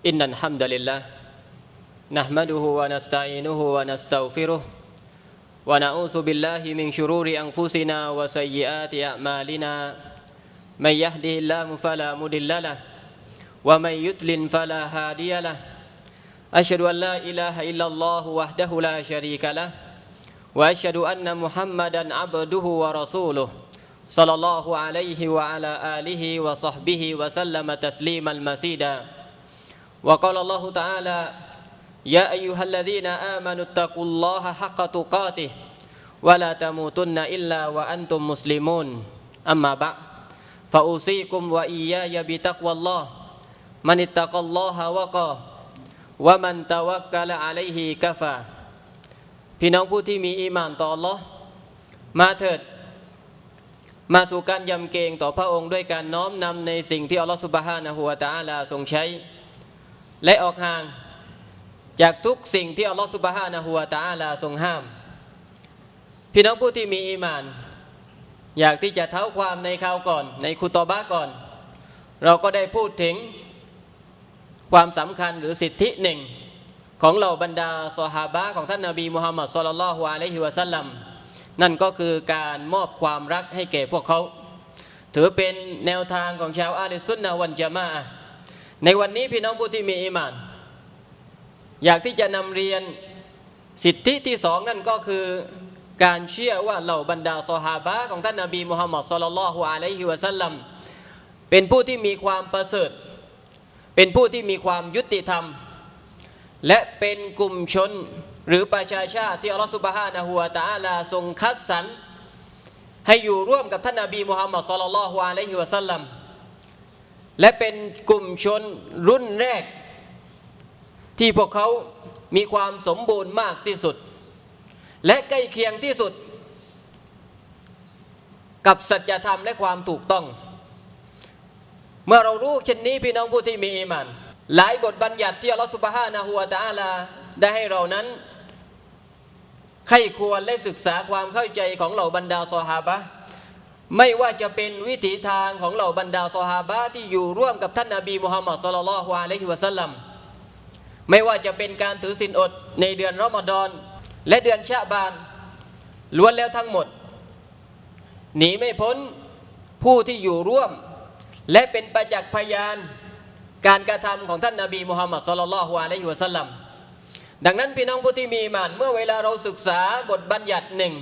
إن الحمد لله نحمده ونستعينه ونستغفره ونعوذ بالله من شرور أنفسنا وسيئات أعمالنا. من يهده الله فلا مضل له ومن يضلل فلا هادي له. أشهد أن لا إله إلا الله وحده لا شريك له وأشهد أن محمدا عبده ورسوله صلى الله عليه وعلى آله وصحبه وسلم تسليما مزيدا. وقال الله تعالى يا أيها الذين آمنوا اتقوا الله حق تقاته ولا تموتن إلا وأنتم مسلمون أما بعد فأوصيكم وإياي بتقوى الله من اتقى الله وقاه ومن توكل عليه كفى พี่น้องผู้ที่มีอีหมานต่อ Allah มาเถิด มาสู่การยำเกรงต่อพระองค์ด้วยการน้อมนำในสิ่งที่อัลลอฮฺสุบฮานะฮูวะตะอาลาทรงใช้ และออกห่างจากทุกสิ่งที่อัลลอฮฺสุบฮานะฮูวตะอาลาทรงห้าม พี่น้องผู้ที่มีอีมาน อยากที่จะเท้าความในคราวก่อน ในคุตอบะก่อน เราก็ได้พูดถึงความสำคัญหรือสิทธิหนึ่ง ของเหล่าบรรดาซอฮาบะของท่านนาบีมุฮัมมัดสุลลัลลอฮุอะลัยฮิวะสัลลัมนั่นก็คือการมอบความรักให้แก่พวกเขา ถือเป็นแนวทางของชาวอาลิสุนนะวันจามะอะ ในวันนี้พี่น้องผู้ที่มีอีหมาน อยากที่จะนำเรียนสิทธิที่สองนั่นก็คือการเชื่อว่าเหล่าบรรดาซอฮาบะของท่านนาบีมุฮัมมัดสุลลัลฮุอะลัยฮิวะสัลลัมเป็นผู้ที่มีความประเสริฐ เป็นผู้ที่มีความยุติธรรม และเป็นกลุ่มชนหรือประชาชาติที่อัลลอฮฺสุบฮานะฮูวะตะอาลาทรงคัดสรรให้อยู่ร่วมกับท่านนาบีมุฮัมมัดสุลลัลฮุอะลัยฮิวะสัลลัม และเป็นกลุ่มชนรุ่นแรก ที่พวกเขามีความสมบูรณ์มากที่สุด และใกล้เคียงที่สุด กับสัจธรรมและความถูกต้อง เมื่อเรารู้เช่นนี้พี่น้องผู้ที่มีอีมานหลายบทบัญญัติที่อัลลอฮฺสุบฮานะฮูวะตะอาลาได้ให้เรานั้นใครควรและศึกษาความเข้าใจของเหล่าบรรดาซอฮาบะ ไม่ว่าจะเป็นวิถีทางของเหล่าบรรดาซอฮาบะที่อยู่ร่วมกับท่านนาบีมุฮัมมัดสุลลัลฮุอะลัยฮิวะสัลลัมไม่ว่าจะเป็นการถือศีลอดในเดือนรอมฎอนและเดือนชะบานล้วนแล้วทั้งหมด หนีไม่พ้นผู้ที่อยู่ร่วม และเป็นประจักษ์พยาน การกระทำของท่านนาบีมุฮัมมัดสุลลัลฮุอะลัยฮิวะสัลลัมดังนั้นพี่น้องผู้ที่มีมานเมื่อเวลาเราศึกษาบทบัญญัติหนึ่ง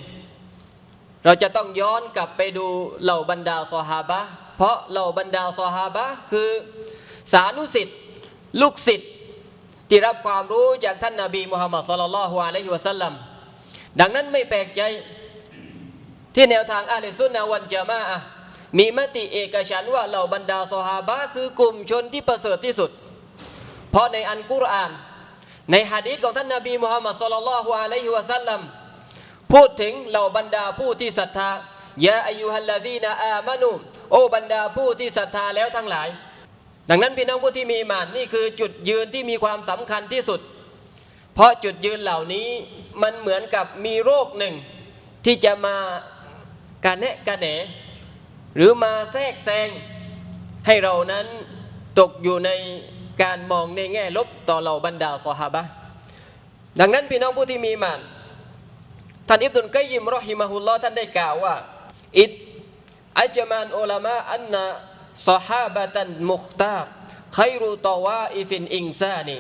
เราจะต้องย้อนกลับไปดูเหล่าบรรดาซอฮาบะเพราะเหล่าบรรดาซอฮาบะคือสานุสิทธิ์ลูกศิษย์ที่รับความรู้จากท่านนาบีมุฮัมมัดสุลลัลฮุอะลัยฮิวะสัลลัมดังนั้นไม่แปลกใจที่แนวทางอาลิสุนนะวันจามะอะมีมติเอกฉันว่าเหล่าบรรดาซอฮาบะคือกลุ่มชนที่ประเสริฐที่สุด เพราะในอันกุรอาน ในฮะดีษของท่านนาบีมุฮัมมัดสุลลัลฮุอะลัยฮิวะสัลลัม พูดถึงเหล่าบรรดาผู้ที่ศรัทธายาอายุฮัลลาซีนาอามานุโอบรรดาผู้ที่ศรัทธาแล้วทั้งหลาย ดังนั้นพี่น้องผู้ที่มีอิมานนี่คือจุดยืนที่มีความสำคัญที่สุด เพราะจุดยืนเหล่านี้มันเหมือนกับมีโรคหนึ่ง ที่จะมาการแนะกระแหนหรือมาแทรกแซงให้เรานั้นตกอยู่ในการมองในแง่ลบต่อเหล่าบรรดาซอฮาบะดังนั้นพี่น้องผู้ที่มีอิมาน ท่านอิบนุลกัยยิมรอฮิมะฮุลลอฮ์ท่านได้กล่าวว่าอิดอัจมานอุลามะอันนะซอฮาบะตันมุคตาร์ไครุตวาอิฟินอิงซานี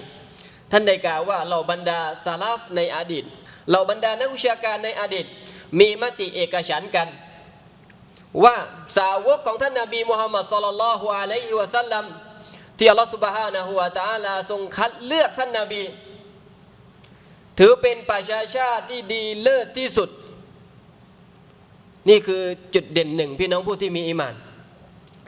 ท่านได้กล่าวว่าเหล่าบรรดาซาลาฟในอดีตเหล่าบรรดานักวิชาการในอดีต มีมติเอกฉันกัน ว่าสาวกของท่านนาบีมุฮัมมัดสุลลัลลอฮุอะลัยฮิวะสัลลัมที่อัลลอฮฺสุบฮานะฮูวะตะอาลาทรงคัดเลือกท่านนาบี ถือเป็นประชาชาติที่ดีเลิศที่สุด นี่คือจุดเด่นหนึ่งพี่น้องผู้ที่มีอิมาน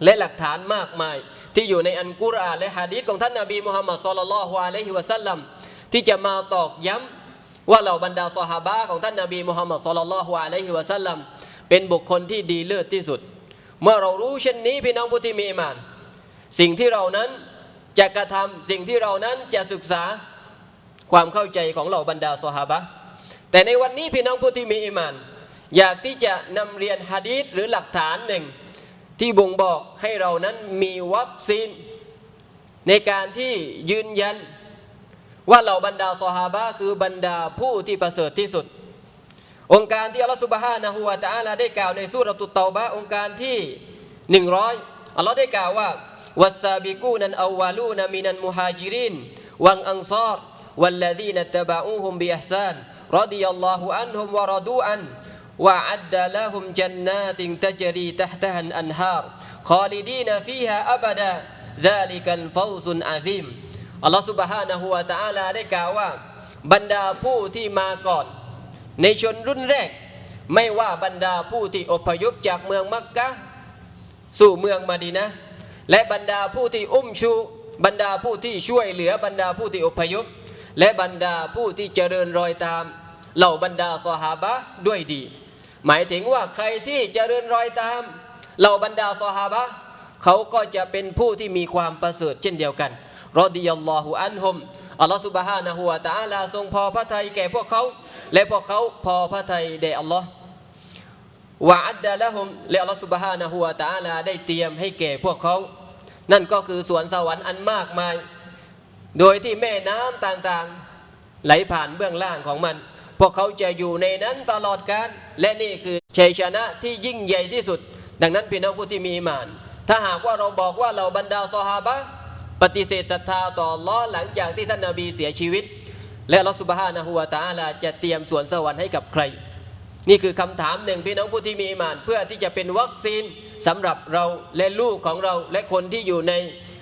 และหลักฐานมากมาย ที่อยู่ในอันกุรอานและฮะดีษของท่านนาบีมุฮัมมัดสุลลัลฮุอะลัยฮิวะสัลลัมที่จะมาตอกย้ำว่าเหล่าบรรดาซอฮาบะของท่านนาบีมุฮัมมัดสุลลัลฮุอะลัยฮิวะสัลลัมเป็นบุคคลที่ดีเลิศที่สุด เมื่อเรารู้เช่นนี้พี่น้องผู้ที่มีอิมาน สิ่งที่เรานั้นจะกระทำสิ่งที่เรานั้นจะศึกษา ความเข้าใจของเหล่าบรรดาซอฮาบะแต่ในวันนี้พี่น้องผู้ที่มีอิมาน อยากที่จะนำเรียนฮะดีษหรือหลักฐานหนึ่ง ที่บ่งบอกให้เรานั้นมีวัคซีน ในการที่ยืนยัน ว่าเหล่าบรรดาซอฮาบะคือบรรดาผู้ที่ประเสริฐที่สุด องค์การที่อัลลอฮฺสุบฮานะฮูวะตะอาลาได้กล่าวในสุรตุตเตาบะองค์การที่หนึ่งร้อยอัลลอฮ์ได้กล่าวว่าวัสซาบิกูนันอาวาลูนามินันมุฮาจิรินวังอังซอร ดิยัลลอฮุอันฮุมวะรดูอัน وأعد لهم جنات تجري تحتها الأنهار خالدين فيها أبدا ذلك الفوز العظيم อัลลอฮฺ سبحانه และ تعالى ได้กล่าวว่า บรรดาผู้ที่มาก่อน ในชนรุ่นแรก ไม่ว่าบรรดาผู้ที่อพยพจากเมืองมักกะฮ์สู่เมืองมาดีนะห์และบรรดาผู้ที่อุ้มชู บรรดาผู้ที่ช่วยเหลือบรรดาผู้ที่อพยพ และบรรดาผู้ที่เจริญรอยตาม เหล่าบรรดาซอฮาบะด้วยดี หมายถึงว่าใครที่เจริญรอยตาม เหล่าบรรดาซอฮาบะเขาก็จะเป็นผู้ที่มีความประเสริฐเช่นเดียวกันรอดิยัลลอฮุอันฮุมอัลลอฮฺสุบฮานะฮูวะตะอาลาทรงพอพระทัยแก่พวกเขา และพวกเขาพอพระทัยแด่อัลลอฮ์วะอัดดะละฮุมและอัลลอฮฺสุบฮานะฮูวะตะอาลาได้เตรียมให้แก่พวกเขา นั่นก็คือสวนสวรรค์อันมากมาย โดยที่แม่น้ำต่างๆ ไหลผ่านเบื้องล่างของมัน พวกเขาจะอยู่ในนั้นตลอดกาลและนี่คือชัยชนะที่ยิ่งใหญ่ที่สุด ดังนั้นพี่น้องผู้ที่มีมาน ถ้าหากว่าเราบอกว่าเราบรรดาซอฮาบะปฏิเสธศรัทธาต่อลลอหลังจากที่ท่านนาบีเสียชีวิต และอัลอสุบฮานะฮูวะตาลาจะเตรียมสวนสวรรค์ให้กับใคร นี่คือคำถามหนึ่งพี่น้องผู้ที่มีมาน เพื่อที่จะเป็นวัคซีนสำหรับเราและลูกของเรา และคนที่อยู่ใน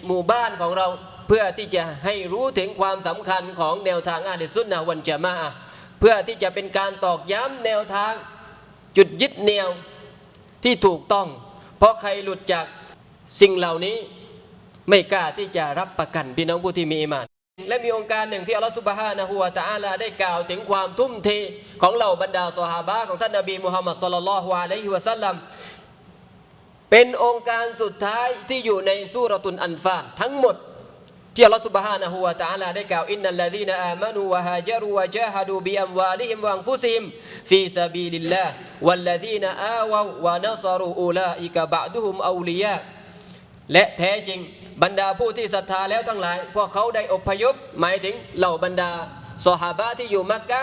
หมู่บ้านของเรา เพื่อที่จะให้รู้ถึงความสำคัญของแนวทางอาลิสุนนะวันจามะอะห์เพื่อที่จะเป็นการตอกย้ำแนวทางจุดยึดเหนี่ยวที่ถูกต้อง เพราะใครหลุดจากสิ่งเหล่านี้ไม่กล้าที่จะรับประกันพี่น้องผู้ที่มีอิมาน และมีองค์การหนึ่งที่อัลลอฮฺสุบฮานะฮูวะตะอาลาได้กล่าวถึงความทุ่มเทของเหล่าบรรดาซอฮาบะของท่านนบีมุฮัมมัดศ็อลลัลฮุอะลัยฮิวะสัลลัมเป็นองค์การสุดท้ายที่อยู่ในสุรตุนอันฟาลทั้งหมด ที่อัลลอฮฺสุบฮานะฮูวะตะอาลาได้กล่าวอินนัลลาซีนอามานูวะฮาจารูวะจาฮดูบิอัมวาลิฮิมวะอันฟุซิมฟีซาบีลิลลาห์วัลลาซีนอาวะวะนัซรูอูลาอิกะบะดุฮุมอาลิยาและแท้จริงบรรดาผู้ที่ศรัทธาแล้วทั้งหลาย พวกเขาได้อพยพหมายถึงเหล่าบรรดาซอฮาบะที่อยู่มักกะ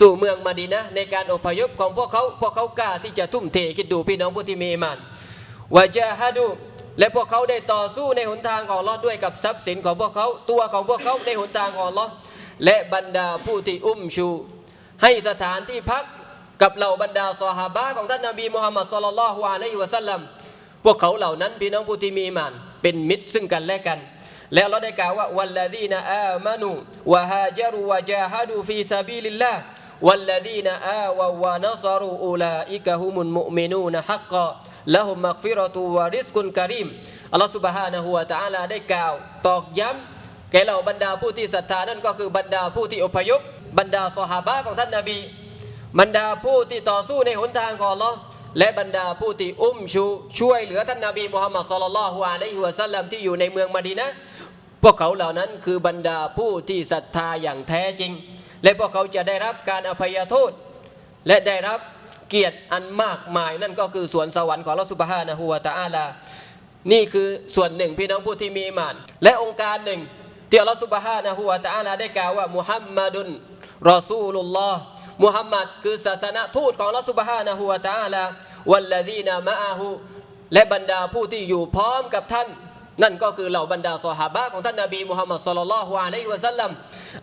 สู่เมืองมาดีนะในการอพยพของพวกเขาพวกเขากล้าที่จะทุ่มเทคิดดูพี่น้องผู้ที่มีอิมานวะจาฮะดู และพวกเขาได้ต่อสู้ในหนทางของลอด้วยกับทรัพย์สินของพวกเขาตัวของพวกเขาในหนทางของลอและบรรดาผู้ที่อุ้มชู ให้สถานที่พักกับเหล่าบรรดาซอฮาบะของท่านนบีมุฮัมมัดศ็อลลัลฮุอะลัยฮิวะสัลลัมพวกเขาเหล่านั้นพี่น้องผู้ที่มีมานเป็นมิตรซึ่งกันและกัน แล้วเราได้กล่าวว่าวัลลดีนอามานูวะฮาจารูวะจาฮดูฟีซาบิลิลลาห์วัลลดีนอาวะวะนัซรูอูลาอิกะฮุมุลมุอ์มินูนฮักกะ ละหุมมักฟิรอตูวาริสกุลการิมอัลลอฮฺสุบฮานะฮูวะตะอาลาได้กล่าว ตอกย้ำแก่เหล่าบรรดาผู้ที่ศรัทธานั่นก็คือบรรดาผู้ที่อพยพ บรรดาสหาบะของท่านนบี บรรดาผู้ที่ต่อสู้ในหนทางของอัลลอฮ์และบรรดาผู้ที่อุ้มชูช่วยเหลือท่านนบีมุฮัมมัดสุลลัลลอฮุอะลัยฮิวะสัลลัมที่อยู่ในเมืองมดีนะพวกเขาเหล่านั้นคือบรรดาผู้ที่ศรัทธาอย่างแท้จริง และพวกเขาจะได้รับการอภัยโทษ และได้รับ เกียรติอันมากมาย นั่นก็คือสวนสวรรค์ของลอสุบฮานะฮูวะตะอาลา นี่คือส่วนหนึ่งพี่น้องผู้ที่มีมานและองค์การหนึ่งที่อัลลอฮฺสุบฮานะฮูวะตะอาลาได้กล่าวว่ามุฮัมมัดุนรอซูลุลลอฮ์มุฮัมมัดคือศาสนาทูตของอัลลอฮฺสุบฮานะฮูวะตะอาลาวัลลดีนามะอาฮูและบรรดาผู้ที่อยู่พร้อมกับท่าน นั่นก็คือเหล่าบรรดาซอฮาบะห์ของท่านนบีมุฮัมมัดศ็อลลัลฮุอะลัยฮิวะสัลลัม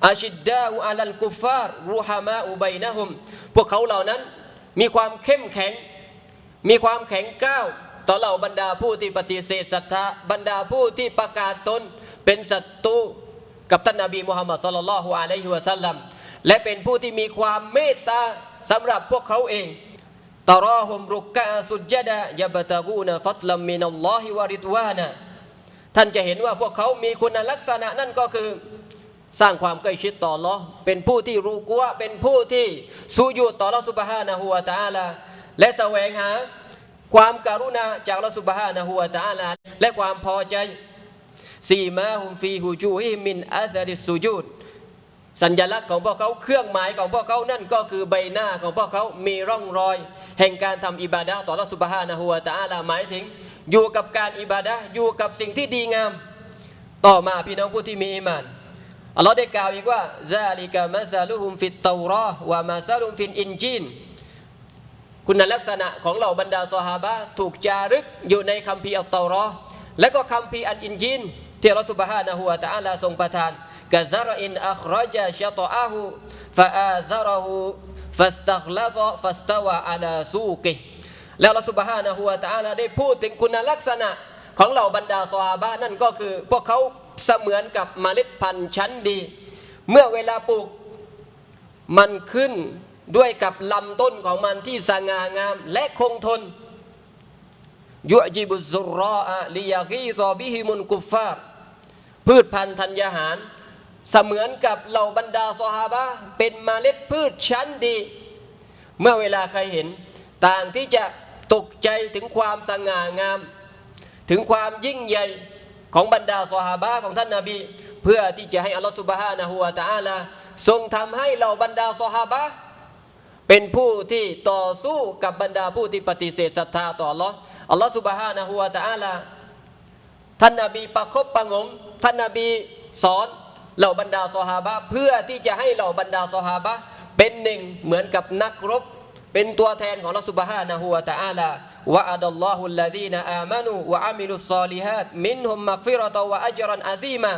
อาชิดดาอูอัลัลกุฟฟาร์รูฮามาอูบัยนะฮุมพวกเขาเหล่านั้น มีความเข้มแข็ง มีความแข็งกร้าวต่อเหล่าบรรดาผู้ที่ปฏิเสธศรัทธาบรรดาผู้ที่ประกาศตนเป็นศัตรูกับท่านนบีมุฮัมมัดศ็อลลัลลอฮุอะลัยฮิวะสัลลัมและเป็นผู้ที่มีความเมตตาสำหรับพวกเขาเองตารอฮุมรุกกะสุจจดะยับตะกูนฟัตลัมมินัลลอฮิวะริดวานะท่านจะเห็นว่าพวกเขามีคุณลักษณะนั่นก็คือ สร้างความใกล้ชิดต่อลอเป็นผู้ที่รู้กลัวเป็นผู้ที่สูญูดต่อลอสุบฮานะฮูวะตอาลาและแสวงหาความการุณาจากลอสุบฮานะฮูวะตอาลาและความพอใจซีมาฮุมฟีฮูจูฮิมินอัซริสูจูดสัญลักษณ์ของพวกเขาเครื่องหมายของพวกเขานั่นก็คือใบหน้าของพวกเขามีร่องรอย แห่งการทำอิบาดะต่อลอสุบฮานะฮูวะตอาลาหมายถึง อยู่กับการอิบาดะอยู่กับสิ่งที่ดีงาม ต่อมาพี่น้องผู้ที่มีอีหมาน อัลลอฮ์ได้กล่าวอีกว่าซาลิกะมาซาลุฮุมฟิตเตาราะห์วะมาซาลุมฟินอินจีนคุณลักษณะของเหล่าบรรดาซอฮาบะถูกจารึกอยู่ในคัมภีร์อัลเตาราะห์และก็คัมภีร์อันอินจีนที่อัลลอฮ์ซุบฮานะฮูวะตะอาลาทรงประทานกะซารอินอัครจาชะตออาหูฟะอาซารหูฟัสตักลาซฟัสตาวะอาลาซูกิแล้วอัลลอฮ์ซุบฮานะฮูวะตะอาลาได้พูดถึงคุณลักษณะของเหล่าบรรดาซอฮาบะนั่นก็คือพวกเขา เสมือนกับเมล็ดพันธุ์ชั้นดี เมื่อเวลาปลูกมันขึ้นด้วยกับลำต้นของมันที่สง่างามและคงทนยุจิบุซุรออะลิยากีซอบิฮิมุนกุฟฟาร์พืชพันธุ์ธัญญาหาร เสมือนกับเหล่าบรรดาซอฮาบะเป็นเมล็ดพืชชั้นดี เมื่อเวลาใครเห็น ต่างที่จะตกใจถึงความสง่างาม ถึงความยิ่งใหญ่ ของบรรดาซอฮาบะของท่านนาบี เพื่อที่จะให้อัลลอฮฺสุบฮานะฮูวะตะอาลาทรงทำให้เหล่าบรรดาซอฮาบะเป็นผู้ที่ต่อสู้กับบรรดาผู้ที่ปฏิเสธศรัทธาต่ออัลลอฮ์อัลลอฮฺสุบฮานะฮูวะตะอาลาท่านนาบีประคบประงม ท่านนาบีสอนเหล่าบรรดาซอฮาบะเพื่อที่จะให้เหล่าบรรดาซอฮาบะเป็นหนึ่งเหมือนกับนักรบ เป็นตัวแทนของอัลลอฮฺสุบฮานะฮูวะตะอาลาวะอัดัลลอฮุลลซีนอามานูวะอามิลุสซอลิฮัดมินฮุมมักฟิรตวะอัจรันอาซีมา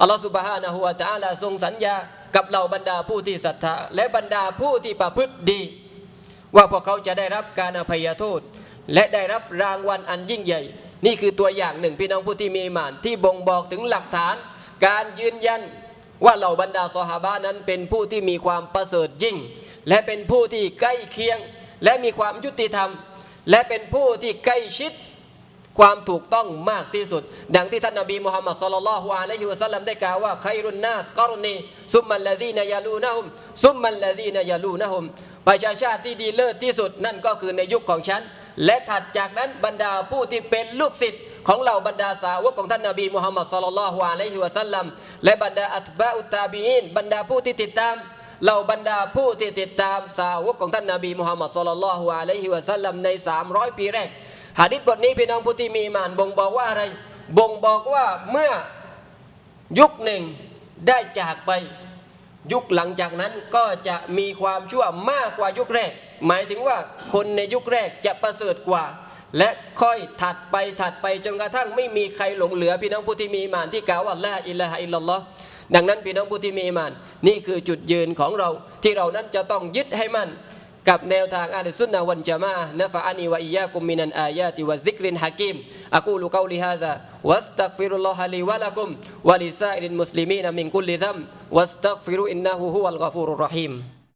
อัลลอฮฺสุบฮานะฮูวะตะอาลาทรงสัญญากับเหล่าบรรดาผู้ที่ศรัทธาและบรรดาผู้ที่ประพฤติดี ว่าพวกเขาจะได้รับการอภัยโทษ และได้รับรางวัลอันยิ่งใหญ่ นี่คือตัวอย่างหนึ่งพี่น้องผู้ที่มีมานที่บ่งบอกถึงหลักฐาน การยืนยันว่าเหล่าบรรดาซอฮาบะนั้นเป็นผู้ที่มีความประเสริฐยิ่ง และเป็นผู้ที่ใกล้เคียง และมีความยุติธรรม และเป็นผู้ที่ใกล้ชิดความถูกต้องมากที่สุด ดังที่ท่านนบีมุฮัมมัดสุลลัลลอฮุอะลัยฮิวะสัลลัมได้กล่าวว่าไครุนนาสกอรนีซุมมันลซีนยาลูนะฮุมซุมมันลซีนยาลูนะฮุมประชาชาติที่ดีเลิศที่สุดนั่นก็คือในยุคของฉัน และถัดจากนั้นบรรดาผู้ที่เป็นลูกศิษย์ของเหล่าบรรดาสาวกของท่านนบีมุฮัมมัดสุลลัลลอฮุอะลัยฮิวะสัลลัมและบรรดาอัตบะอุตตาบีอินบรรดาผู้ที่ติดตาม เหล่าบรรดาผู้ที่ติดตามสาวกของท่านนาบีมุฮัมมัดสุลลัลฮุอะลัยฮิวะสัลลัมใน 300 ปีแรกหะดิษบทนี้พี่น้องผู้ที่มีมานบ่งบอกว่าอะไร บ่งบอกว่าเมื่อยุคหนึ่งได้จากไปยุคหลังจากนั้นก็จะมีความชั่วมากกว่ายุคแรก หมายถึงว่าคนในยุคแรกจะประเสริฐกว่า และค่อยถัดไปถัดไปจนกระทั่งไม่มีใครหลงเหลือพี่น้องผู้ที่มีมานที่กล่าวว่าละอิละฮะอิลลัลลอฮ์ ดังนั้นพี่น้องผู้ที่มีอีหมาน นี่คือจุดยืนของเราที่เรานั้นจะต้องยึดให้มั่นกับแนวทางอัลสุนนะวันจามะนะฟะอานีวะอียากุมมินันอายาติวะซิกรินฮะกิมอะกูลุกอลิฮาซาวัสตักฟิรุลลอฮะลีวะลักุมวะลิซาอิลินมุสลิมีนมินกุลลิซัมวัสตักฟิรุอินนะฮูฮุวัลกอฟูรุรรหีม